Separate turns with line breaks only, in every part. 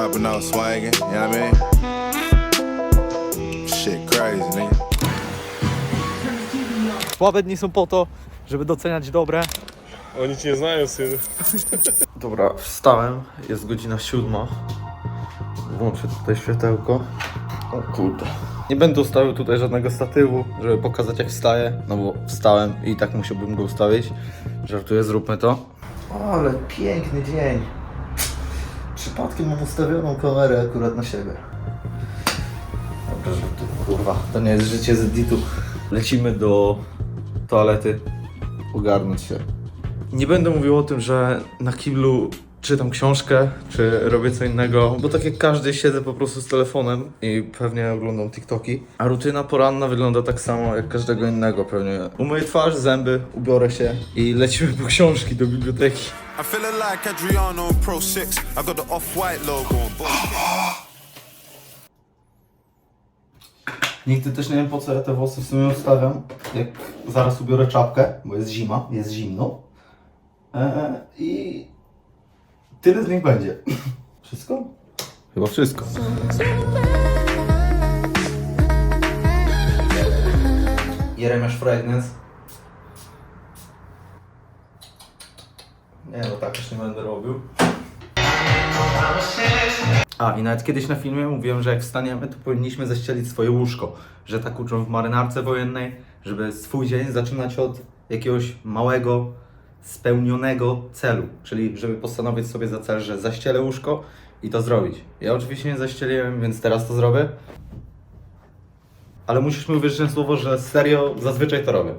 Hopping out swinging, you know what I mean? Shit crazy, nigga.
Słabe dni są po to, żeby doceniać dobre.
Oni cię nie znają, syn.
Dobra, wstałem, jest godzina siódma. Włączę tutaj światełko. O kurde. Nie będę ustawił tutaj żadnego statywu, żeby pokazać jak wstaję, no bo wstałem i tak musiałbym go ustawić. Żartuję, zróbmy to. Ale piękny dzień. Przypadkiem mam ustawioną kamerę akurat na siebie. Dobrze, że to, kurwa, to nie jest życie z editu. Lecimy do toalety, ogarnąć się. Nie będę mówił o tym, że na kiblu czytam książkę, czy robię co innego, bo tak jak każdy siedzę po prostu z telefonem i pewnie oglądam TikToki. A rutyna poranna wygląda tak samo jak każdego innego pewnie. Umyję twarz, zęby, ubiorę się i lecimy po książki do biblioteki.
I'm feeling like Adriano Pro 6. I got the off-white logo.
Nigdy też nie wiem po co ja te włosy w sumie ustawiam, jak zaraz ubiorę czapkę, bo jest zima, jest zimno. Eee, I tyle z nich będzie. Wszystko? Chyba wszystko. Jeremiasz Fragrance. Nie no, tak już nie będę robił. A, i nawet kiedyś na filmie mówiłem, że jak wstaniemy, to powinniśmy zaścielić swoje łóżko. Że tak uczą w marynarce wojennej, żeby swój dzień zaczynać od jakiegoś małego, spełnionego celu. Czyli żeby postanowić sobie za cel, że zaścielę łóżko i to zrobić. Ja oczywiście nie zaścieliłem, więc teraz to zrobię. Ale musisz mi uwierzyć na słowo, że serio zazwyczaj to robię.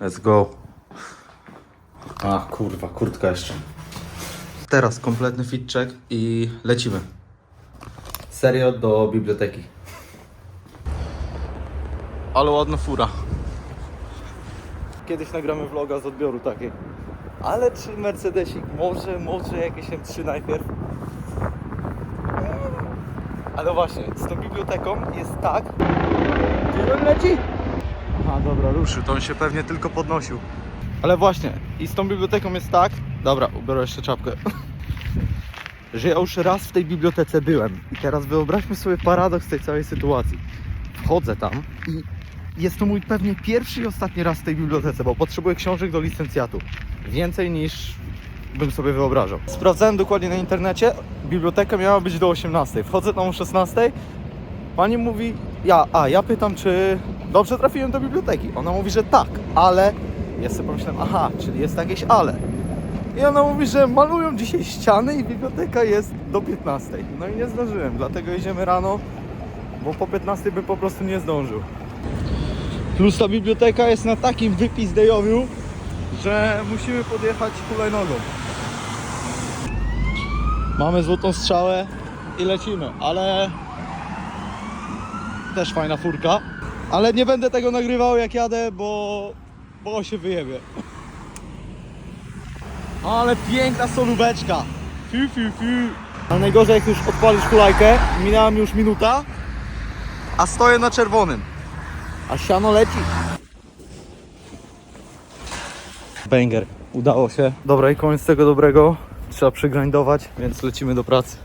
Let's go. A kurwa, kurtka jeszcze. Teraz kompletny fit check i lecimy. Serio do biblioteki. Ale ładna fura. Kiedyś nagramy vloga z odbioru takiej. Ale czy Mercedesik? Może, może jakieś M3 najpierw? Ale właśnie, z tą biblioteką jest tak. Gdzie on leci? A dobra, ruszył, to on się pewnie tylko podnosił. Ale właśnie, i z tą biblioteką jest tak. Dobra, ubiorę jeszcze czapkę. Że ja już raz w tej bibliotece byłem. I teraz wyobraźmy sobie paradoks tej całej sytuacji. Wchodzę tam i jest to mój pewnie pierwszy i ostatni raz w tej bibliotece, bo potrzebuję książek do licencjatu. Więcej niż bym sobie wyobrażał. Sprawdzałem dokładnie na internecie. Biblioteka miała być do 18. Wchodzę tam o 16. Pani mówi, ja, a ja pytam, czy dobrze trafiłem do biblioteki. Ona mówi, że tak, ale ja sobie pomyślałem, aha, czyli jest jakieś ale. I ona mówi, że malują dzisiaj ściany i biblioteka jest do 15. No i nie zdążyłem, dlatego jedziemy rano, bo po 15 bym po prostu nie zdążył. Plus ta biblioteka jest na takim wypizdejowiu, że musimy podjechać hulajnogą. Mamy złotą strzałę i lecimy, ale też fajna furka. Ale nie będę tego nagrywał jak jadę, bo, bo się wyjebie. Ale piękna solubeczka. Fiu, fiu, fiu. Ale najgorzej jak już odpalisz hulajkę, minęła mi już minuta, a stoję na czerwonym. A siano leci. Banger. Udało się. Dobra i koniec tego dobrego. Trzeba przygrindować, więc lecimy do pracy.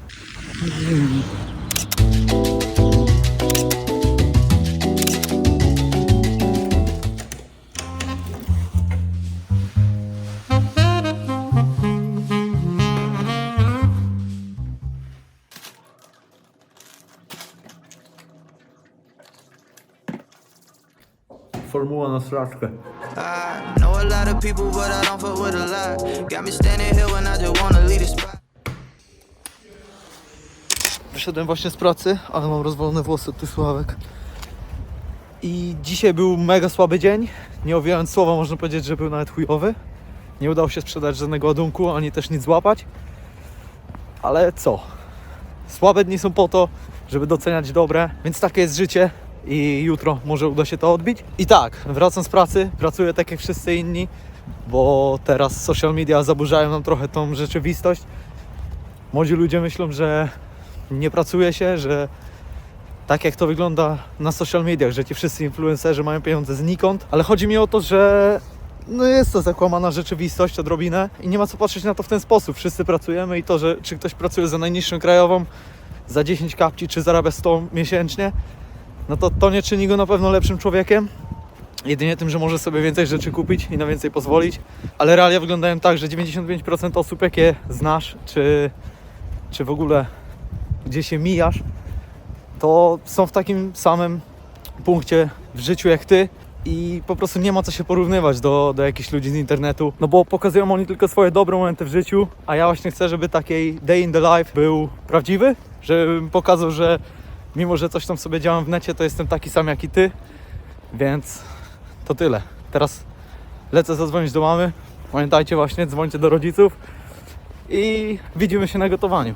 Spot.
Wyszedłem właśnie z pracy, ale mam rozwalone włosy od tych sławek. I dzisiaj był mega słaby dzień. Nie owijając słowa, można powiedzieć, że był nawet chujowy. Nie udało się sprzedać żadnego ładunku, ani też nic złapać. Ale co? Słabe dni są po to, żeby doceniać dobre, więc takie jest życie i jutro może uda się to odbić. I tak, wracam z pracy, pracuję tak jak wszyscy inni, bo teraz social media zaburzają nam trochę tą rzeczywistość. Młodzi ludzie myślą, że nie pracuje się, że tak jak to wygląda na social mediach, że ci wszyscy influencerzy mają pieniądze znikąd, ale chodzi mi o to, że no jest to zakłamana rzeczywistość odrobinę i nie ma co patrzeć na to w ten sposób. Wszyscy pracujemy i to, że czy ktoś pracuje za najniższą krajową, za 10 kapci, czy zarabia 100 miesięcznie, no to to nie czyni go na pewno lepszym człowiekiem. Jedynie tym, że może sobie więcej rzeczy kupić i na więcej pozwolić, ale realia wyglądają tak, że 95% osób, jakie znasz, czy, czy w ogóle gdzie się mijasz, to są w takim samym punkcie w życiu jak ty i po prostu nie ma co się porównywać do, do jakichś ludzi z internetu, no bo pokazują oni tylko swoje dobre momenty w życiu, a ja właśnie chcę, żeby takiej day in the life był prawdziwy, żebym pokazał, że mimo, że coś tam sobie działam w necie, to jestem taki sam jak i ty, więc to tyle. Teraz lecę zadzwonić do mamy, pamiętajcie właśnie, dzwońcie do rodziców i widzimy się na gotowaniu.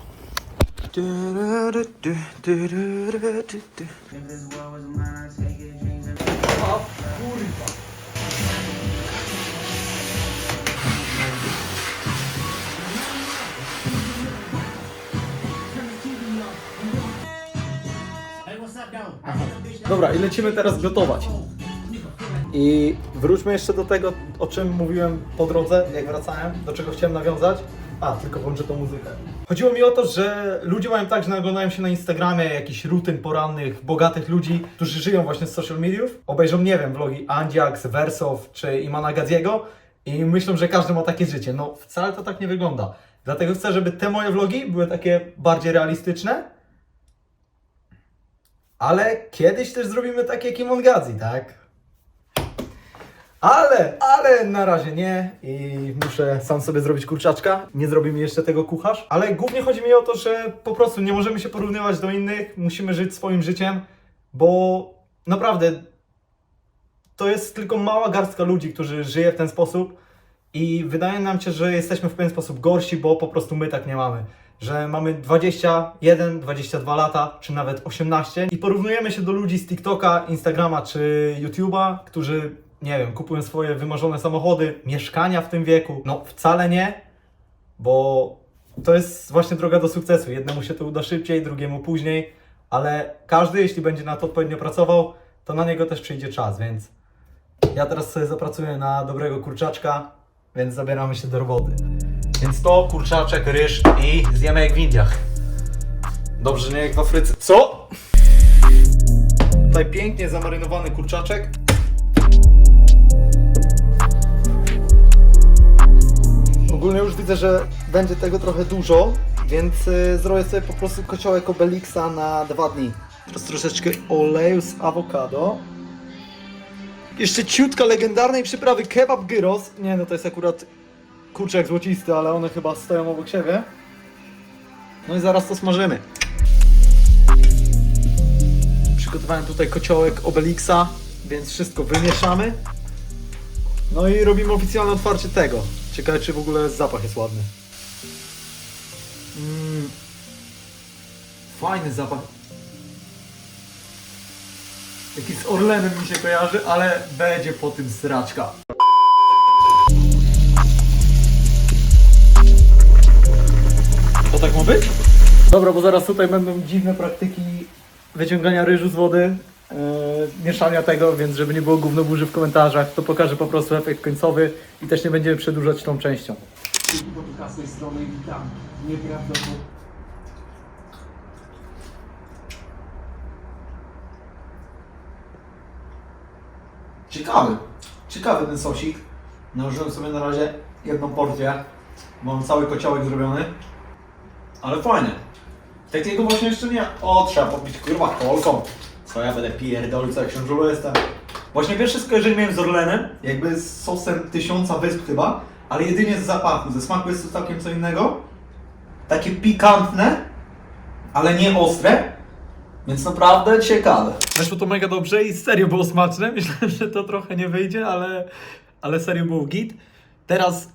Dobra, i lecimy teraz gotować. I wróćmy jeszcze do tego, o czym mówiłem po drodze, jak wracałem, do czego chciałem nawiązać. A, tylko włączę tą muzykę. Chodziło mi o to, że ludzie mają tak, że naglądają się na Instagramie jakichś rutyn porannych, bogatych ludzi, którzy żyją właśnie z social mediów. Obejrzą, nie wiem, vlogi Andiax, Wersow czy Imana Gadziego i myślą, że każdy ma takie życie. No, wcale to tak nie wygląda. Dlatego chcę, żeby te moje vlogi były takie bardziej realistyczne, ale kiedyś też zrobimy takie jak Imon Gadzi, tak? Ale, ale na razie nie i muszę sam sobie zrobić kurczaczka. Nie zrobi mi jeszcze tego kucharz. Ale głównie chodzi mi o to, że po prostu nie możemy się porównywać do innych, musimy żyć swoim życiem, bo naprawdę to jest tylko mała garstka ludzi, którzy żyje w ten sposób i wydaje nam się, że jesteśmy w pewien sposób gorsi, bo po prostu my tak nie mamy. Że mamy 21, 22 lata, czy nawet 18 i porównujemy się do ludzi z TikToka, Instagrama czy YouTube'a, którzy, nie wiem, kupują swoje wymarzone samochody, mieszkania w tym wieku. No wcale nie, bo to jest właśnie droga do sukcesu. Jednemu się to uda szybciej, drugiemu później, ale każdy, jeśli będzie na to odpowiednio pracował, to na niego też przyjdzie czas, więc ja teraz sobie zapracuję na dobrego kurczaczka, więc zabieramy się do roboty. Więc to kurczaczek, ryż i zjemy jak w Indiach. Dobrze, nie jak w Afryce. Co? Tutaj pięknie zamarynowany kurczaczek. Ogólnie już widzę, że będzie tego trochę dużo, więc y, zrobię sobie po prostu kociołek Obelixa na dwa dni. Teraz troszeczkę oleju z awokado. Jeszcze ciutka legendarnej przyprawy kebab gyros. Nie no, to jest akurat kurczak złocisty, ale one chyba stoją obok siebie. No i zaraz to smażymy. Przygotowałem tutaj kociołek Obelixa, więc wszystko wymieszamy. No i robimy oficjalne otwarcie tego. Ciekawe, czy w ogóle zapach jest ładny. Mm. Fajny zapach. Jaki z Orlenem mi się kojarzy, ale będzie po tym sraczka. Być? Dobra, bo zaraz tutaj będą dziwne praktyki wyciągania ryżu z wody, yy, mieszania tego, więc żeby nie było gówno burzy w komentarzach, to pokażę po prostu efekt końcowy i też nie będziemy przedłużać tą częścią.
z tej strony witam. Nieprawdopodobnie.
Ciekawy. Ciekawy ten sosik. Nałożyłem sobie na razie jedną porcję. Mam cały kociołek zrobiony. Ale fajny. Takiego właśnie jeszcze nie... O, trzeba popić kurwa kolką. Co ja będę pierdolił, co jak książulo jestem. Właśnie pierwsze skojarzenie miałem z Orlenem, jakby z sosem tysiąca wysp chyba, ale jedynie z zapachu. Ze smaku jest to całkiem co innego. Takie pikantne, ale nie ostre. Więc naprawdę ciekawe. Weszło to mega dobrze i serio było smaczne. Myślałem, że to trochę nie wyjdzie, ale, ale serio było git. Teraz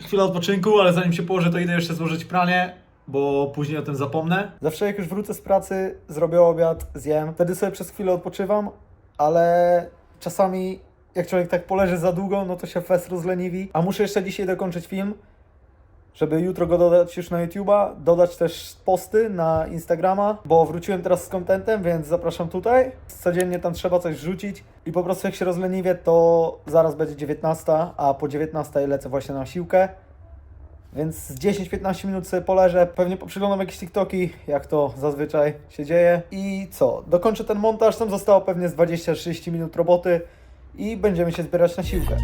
chwila odpoczynku, ale zanim się położę, to idę jeszcze złożyć pranie, bo później o tym zapomnę. Zawsze jak już wrócę z pracy, zrobię obiad, zjem. Wtedy sobie przez chwilę odpoczywam, ale czasami jak człowiek tak poleży za długo, no to się fest rozleniwi. A muszę jeszcze dzisiaj dokończyć film, żeby jutro go dodać już na YouTube'a, dodać też posty na Instagrama, bo wróciłem teraz z contentem, więc zapraszam tutaj. Codziennie tam trzeba coś wrzucić i po prostu jak się rozleniwię, to zaraz będzie 19, a po 19 lecę właśnie na siłkę. Więc z 10-15 minut sobie poleżę, pewnie poprzyglądam jakieś TikToki, jak to zazwyczaj się dzieje. I co? Dokończę ten montaż, tam zostało pewnie z 20-30 minut roboty i będziemy się zbierać na siłkę.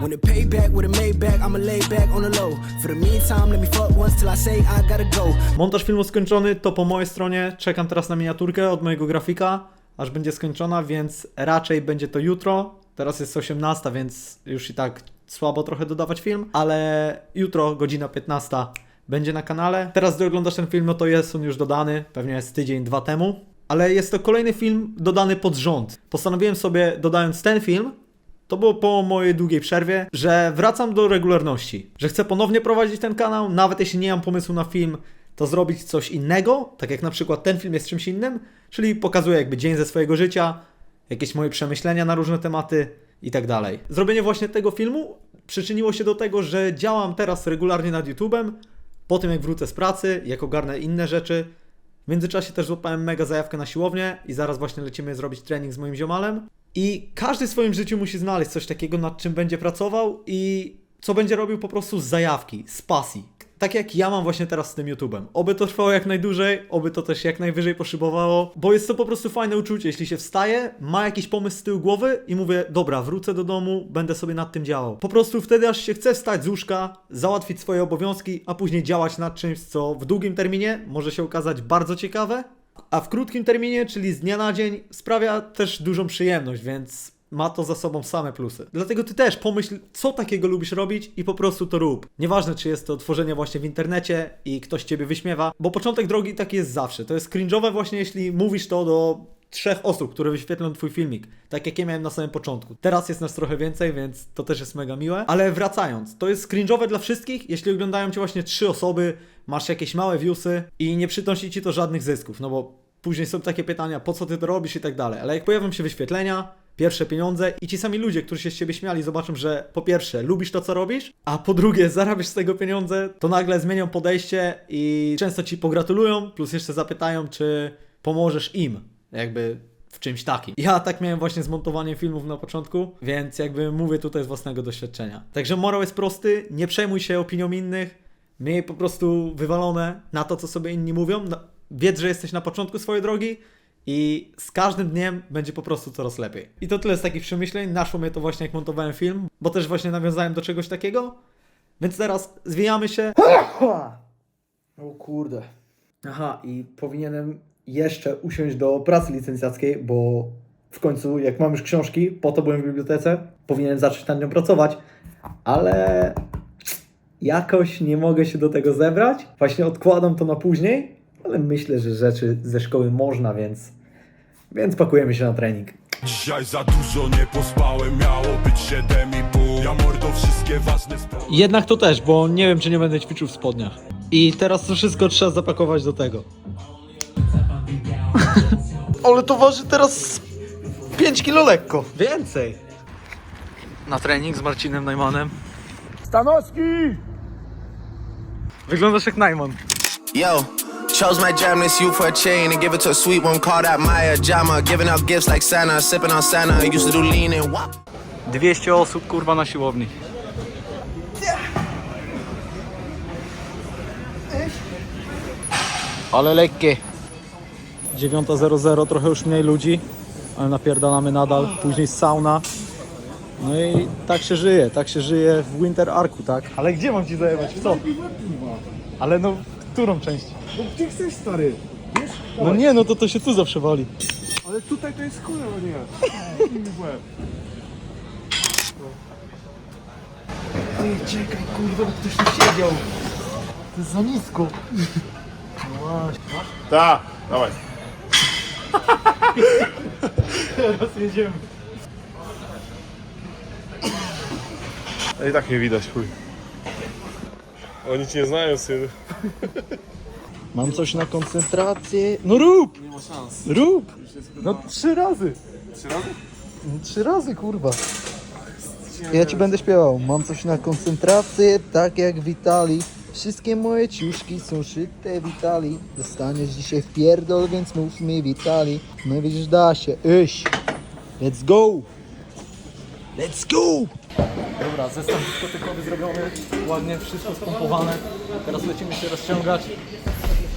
When the payback with a Maybach, I'ma lay back on the low. For the meantime, let me fuck once till I say I gotta go.
Montaż filmu skończony, to po mojej stronie. Czekam teraz na miniaturkę od mojego grafika, aż będzie skończona, więc raczej będzie to jutro. Teraz jest 18, więc już i tak słabo trochę dodawać film, ale jutro, godzina 15, będzie na kanale. Teraz, gdy oglądasz ten film, no to jest on już dodany, pewnie jest tydzień, dwa temu. Ale jest to kolejny film dodany pod rząd. Postanowiłem sobie, dodając ten film, to było po mojej długiej przerwie, że wracam do regularności, że chcę ponownie prowadzić ten kanał, nawet jeśli nie mam pomysłu na film, to zrobić coś innego, tak jak na przykład ten film jest czymś innym, czyli pokazuję jakby dzień ze swojego życia, jakieś moje przemyślenia na różne tematy i tak dalej. Zrobienie właśnie tego filmu przyczyniło się do tego, że działam teraz regularnie nad YouTube'em, po tym jak wrócę z pracy, jak ogarnę inne rzeczy, w międzyczasie też złapałem mega zajawkę na siłownię i zaraz właśnie lecimy zrobić trening z moim ziomalem. I każdy w swoim życiu musi znaleźć coś takiego, nad czym będzie pracował i co będzie robił po prostu z zajawki, z pasji. Tak jak ja mam właśnie teraz z tym YouTube'em. Oby to trwało jak najdłużej, oby to też jak najwyżej poszybowało, bo jest to po prostu fajne uczucie, jeśli się wstaje, ma jakiś pomysł z tyłu głowy i mówię, dobra, wrócę do domu, będę sobie nad tym działał. Po prostu wtedy aż się chce wstać z łóżka, załatwić swoje obowiązki, a później działać nad czymś, co w długim terminie może się okazać bardzo ciekawe, a w krótkim terminie, czyli z dnia na dzień, sprawia też dużą przyjemność, więc ma to za sobą same plusy. Dlatego ty też pomyśl, co takiego lubisz robić i po prostu to rób. Nieważne, czy jest to tworzenie właśnie w internecie i ktoś ciebie wyśmiewa, bo początek drogi taki jest zawsze. To jest cringe'owe właśnie, jeśli mówisz to do trzech osób, które wyświetlą twój filmik, tak jak ja miałem na samym początku. Teraz jest nas trochę więcej, więc to też jest mega miłe. Ale wracając, to jest cringe'owe dla wszystkich, jeśli oglądają cię właśnie trzy osoby, masz jakieś małe viewsy i nie przynosi ci to żadnych zysków, no bo później są takie pytania, po co ty to robisz i tak dalej. Ale jak pojawią się wyświetlenia, pierwsze pieniądze i ci sami ludzie, którzy się z ciebie śmiali, zobaczą, że po pierwsze lubisz to, co robisz, a po drugie zarabiasz z tego pieniądze, to nagle zmienią podejście i często ci pogratulują, plus jeszcze zapytają, czy pomożesz im, jakby w czymś takim. Ja tak miałem właśnie z montowaniem filmów na początku, więc jakby mówię tutaj z własnego doświadczenia. Także morał jest prosty, nie przejmuj się opinią innych, miej po prostu wywalone na to, co sobie inni mówią. No, Wiedz, że jesteś na początku swojej drogi i z każdym dniem będzie po prostu coraz lepiej. I to tyle z takich przemyśleń. Naszło mnie to właśnie jak montowałem film, bo też właśnie nawiązałem do czegoś takiego. Więc teraz zwijamy się. O kurde. Aha, i powinienem jeszcze usiąść do pracy licencjackiej, bo w końcu, jak mam już książki, po to byłem w bibliotece, powinienem zacząć nad nią pracować, ale jakoś nie mogę się do tego zebrać. Właśnie odkładam to na później, ale myślę, że rzeczy ze szkoły można, więc, więc pakujemy się na trening.
Dzisiaj za dużo nie pospałem, miało być 7,5 Ja mordo wszystkie ważne sprawy
Jednak to też, bo nie wiem, czy nie będę ćwiczył w spodniach. I teraz to wszystko trzeba zapakować do tego. Ale to waży teraz 5 kilo lekko. Więcej. Na trening z Marcinem Najmanem. Stanowski! Wyglądasz jak Najman.
Yo, chose my jam this you for a chain and give it to a sweet one called out Maya Jama. Giving out gifts like Santa, sipping on Santa. Used to do lean and wop.
200 osób kurwa na siłowni. Ale lekkie. 9.00, trochę już mniej ludzi, ale napierdalamy nadal. Później sauna. No i tak się żyje, tak się żyje w Winter Arku, tak? Ale gdzie mam ci zajebać? W co? Ale no, którą część?
No gdzie chcesz, stary? Wiesz?
No nie, no to to się tu zawsze wali.
Ale tutaj to jest nie. Kij mi w łeb.
Ej, czekaj, kurwa, bo ktoś tu siedział. To jest za nisko.
Tak, dawaj.
Teraz jedziemy.
A i tak nie widać, chuj. Oni cię nie znają, syn.
Mam coś na koncentrację. No rób! Nie ma szans. Rób! No trzy razy.
Trzy razy?
No, Trzy razy, kurwa. Ja ci będę śpiewał. Mam coś na koncentrację, tak jak Witali. Wszystkie moje ciuszki są szyte Witali. Dostaniesz dzisiaj w pierdol, więc mów mi Witali. No widzisz, da się. Iś. Let's go! Let's go! Dobra, zestaw dyskotykowy zrobiony. Ładnie, wszystko spompowane. Teraz lecimy się rozciągać.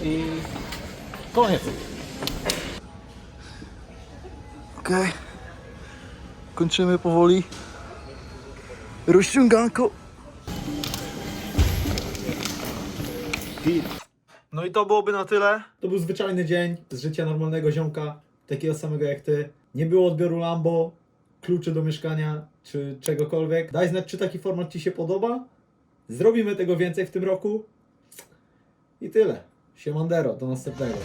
I koniec. Okej. Kończymy powoli. Rozciąganko. No i to byłoby na tyle.
To był zwyczajny dzień z życia normalnego ziomka, takiego samego jak ty. Nie było odbioru Lambo, kluczy do mieszkania czy czegokolwiek. Daj znać, czy taki format ci się podoba. Zrobimy tego więcej w tym roku. I tyle. Siemandero, do następnego.